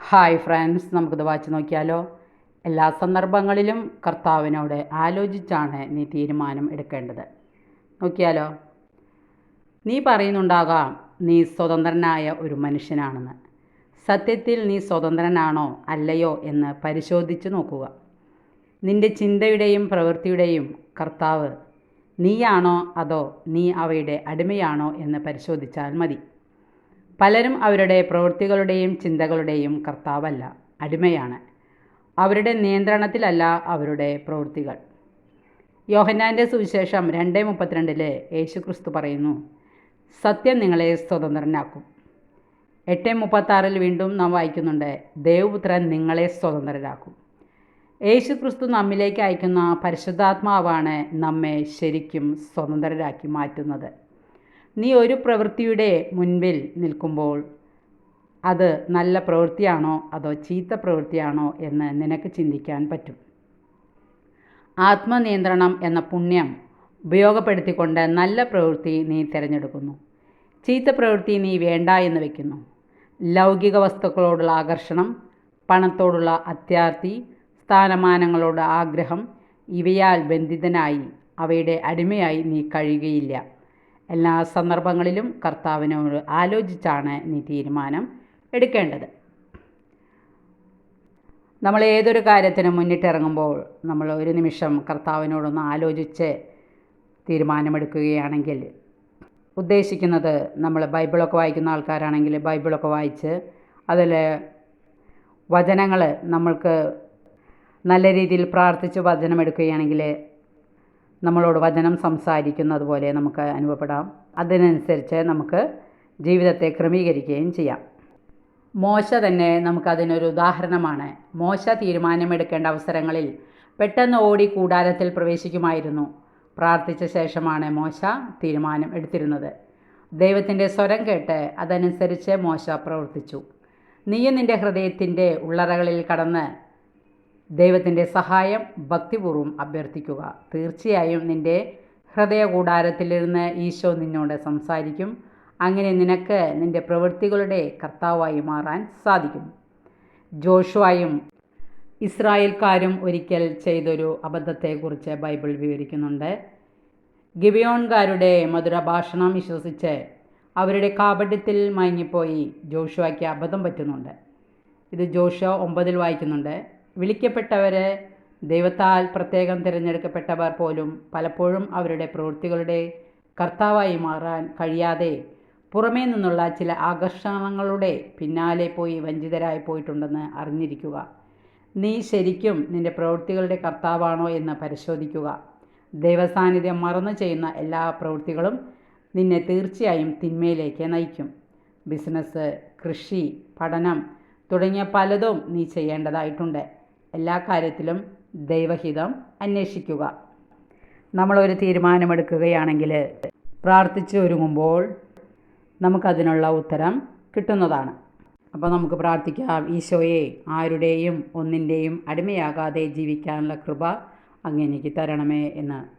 Hi friends നമുക്കിത് വായിച്ച് നോക്കിയാലോ? എല്ലാ സന്ദർഭങ്ങളിലും കർത്താവിനോട് ആലോചിച്ചാണ് നീ തീരുമാനം എടുക്കേണ്ടത്. നോക്കിയാലോ? നീ പറയുന്നുണ്ടാകാം നീ സ്വതന്ത്രനായ ഒരു മനുഷ്യനാണെന്ന്. സത്യത്തിൽ നീ സ്വതന്ത്രനാണോ അല്ലയോ എന്ന് പരിശോധിച്ച് നോക്കുക. നിന്റെ ചിന്തയുടെയും പ്രവൃത്തിയുടെയും കർത്താവ് നീയാണോ അതോ നീ അവയുടെ അടിമയാണോ എന്ന് പരിശോധിച്ചാൽ മതി. പലരും അവരുടെ പ്രവൃത്തികളുടെയും ചിന്തകളുടെയും കർത്താവല്ല അടിമയാണ്. അവരുടെ നിയന്ത്രണത്തിലല്ല അവരുടെ പ്രവൃത്തികൾ. യോഹന്നാന്റെ സുവിശേഷം രണ്ട് മുപ്പത്തിരണ്ടിലെ യേശു ക്രിസ്തു പറയുന്നു സത്യം നിങ്ങളെ സ്വതന്ത്രനാക്കും. എട്ട് മുപ്പത്താറിൽ വീണ്ടും നാം വായിക്കുന്നുണ്ട് ദേവപുത്രൻ നിങ്ങളെ സ്വതന്ത്രരാക്കും. യേശു ക്രിസ്തു നമ്മിലേക്ക് അയക്കുന്ന പരിശുദ്ധാത്മാവാണ് നമ്മെ ശരിക്കും സ്വതന്ത്രരാക്കി മാറ്റുന്നത്. നീ ഒരു പ്രവൃത്തിയുടെ മുൻപിൽ നിൽക്കുമ്പോൾ അത് നല്ല പ്രവൃത്തിയാണോ? അതോ ചീത്ത പ്രവൃത്തിയാണോ? എന്ന് നിനക്ക് ചിന്തിക്കാൻ പറ്റും. ആത്മനിയന്ത്രണം എന്ന പുണ്യം ഉപയോഗപ്പെടുത്തിക്കൊണ്ട് നല്ല പ്രവൃത്തി നീ തിരഞ്ഞെടുക്കുന്നു. ചീത്ത പ്രവൃത്തി നീ വേണ്ട എന്ന് വയ്ക്കുന്നു ലൗകിക വസ്തുക്കളോടുള്ള ആകർഷണം പണത്തോടുള്ള അത്യാർത്തി സ്ഥാനമാനങ്ങളോട് ആഗ്രഹം ഇവയാൽ ബന്ധിതനായി അവയുടെ അടിമയായി നീ കഴിയുകയില്ല. എല്ലാ സന്ദർഭങ്ങളിലും കർത്താവിനോട് ആലോചിച്ചാണ് നീ തീരുമാനം എടുക്കേണ്ടത്. നമ്മൾ ഏതൊരു കാര്യത്തിനും മുന്നിട്ടിറങ്ങുമ്പോൾ നമ്മൾ ഒരു നിമിഷം കർത്താവിനോടൊന്ന് ആലോചിച്ച് തീരുമാനമെടുക്കുകയാണെങ്കിൽ ഉദ്ദേശിക്കുന്നത് നമ്മൾ ബൈബിളൊക്കെ വായിക്കുന്ന ആൾക്കാരാണെങ്കിൽ ബൈബിളൊക്കെ വായിച്ച് അതിൽ വചനങ്ങൾ നമ്മൾക്ക് നല്ല രീതിയിൽ പ്രാർത്ഥിച്ച് വചനമെടുക്കുകയാണെങ്കിൽ നമ്മളോട് വചനം സംസാരിക്കുന്നത് പോലെ നമുക്ക് അനുഭവപ്പെടാം. അതിനനുസരിച്ച് നമുക്ക് ജീവിതത്തെ ക്രമീകരിക്കുകയും ചെയ്യാം. മോശ തന്നെ നമുക്കതിനൊരു ഉദാഹരണമാണ്. മോശ തീരുമാനമെടുക്കേണ്ട അവസരങ്ങളിൽ പെട്ടെന്ന് ഓടി കൂടാരത്തിൽ പ്രവേശിക്കുമായിരുന്നു. പ്രാർത്ഥിച്ച ശേഷമാണ് മോശ തീരുമാനം എടുത്തിരുന്നത്. ദൈവത്തിന്റെ സ്വരം കേട്ട് അതനുസരിച്ച് മോശ പ്രവർത്തിച്ചു. നീയും നിന്റെ ഹൃദയത്തിന്റെ ഉള്ളറകളിൽ കടന്ന് ദൈവത്തിന്റെ സഹായം ഭക്തിപൂർവം അഭ്യർത്ഥിക്കുക. തീർച്ചയായും നിന്റെ ഹൃദയ കൂടാരത്തിലിരുന്ന് ഈശോ നിന്നോട് സംസാരിക്കും. അങ്ങനെ നിനക്ക് നിന്റെ പ്രവൃത്തികളുടെ കർത്താവായി മാറാൻ സാധിക്കും. ജോഷുവായും ഇസ്രായേൽക്കാരും ഒരിക്കൽ ചെയ്തൊരു അബദ്ധത്തെക്കുറിച്ച് ബൈബിൾ വിവരിക്കുന്നുണ്ട്. ഗിബിയോൺകാരുടെ മധുരഭാഷണം വിശ്വസിച്ച് അവരുടെ കാപട്യത്തിൽ മയങ്ങിപ്പോയി ജോഷുവയ്ക്ക് അബദ്ധം പറ്റുന്നുണ്ട്. ഇത് ജോഷ ഒമ്പതിൽ വായിക്കുന്നുണ്ട്. വിളിക്കപ്പെട്ടവർ ദൈവത്താൽ പ്രത്യേകം തിരഞ്ഞെടുക്കപ്പെട്ടവർ പോലും പലപ്പോഴും അവരുടെ പ്രവൃത്തികളുടെ കർത്താവായി മാറാൻ കഴിയാതെ പുറമേ നിന്നുള്ള ചില ആകർഷണങ്ങളുടെ പിന്നാലെ പോയി വഞ്ചിതരായി പോയിട്ടുണ്ടെന്ന് അറിഞ്ഞിരിക്കുക. നീ ശരിക്കും നിന്റെ പ്രവൃത്തികളുടെ കർത്താവാണോ എന്ന് പരിശോധിക്കുക. ദൈവസാന്നിധ്യം മറന്നു ചെയ്യുന്ന എല്ലാ പ്രവൃത്തികളും നിന്നെ തീർച്ചയായും തിന്മയിലേക്ക് നയിക്കും. ബിസിനസ് കൃഷി പഠനം തുടങ്ങിയ പലതും നീ ചെയ്യേണ്ടതായിട്ടുണ്ട്. എല്ലാ കാര്യത്തിലും ദൈവഹിതം അന്വേഷിക്കുക. നമ്മളൊരു തീരുമാനമെടുക്കുകയാണെങ്കിൽ പ്രാർത്ഥിച്ച് ഒരുങ്ങുമ്പോൾ നമുക്കതിനുള്ള ഉത്തരം കിട്ടുന്നതാണ്. അപ്പോൾ നമുക്ക് പ്രാർത്ഥിക്കാം ഈശോയെ ആരുടെയും ഒന്നിന്റെയും അടിമയാകാതെ ജീവിക്കാനുള്ള കൃപ അങ്ങ് എനിക്ക് തരണമേ എന്ന്.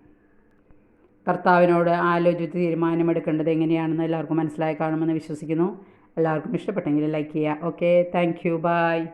കർത്താവിനോട് ആലോചിച്ച് തീരുമാനമെടുക്കേണ്ടത് എങ്ങനെയാണെന്ന് എല്ലാവർക്കും മനസ്സിലായി കാണുമെന്ന് വിശ്വസിക്കുന്നു. എല്ലാവർക്കും ഇഷ്ടപ്പെട്ടെങ്കിൽ ലൈക്ക് ചെയ്യുക. Okay thank you. ബൈ.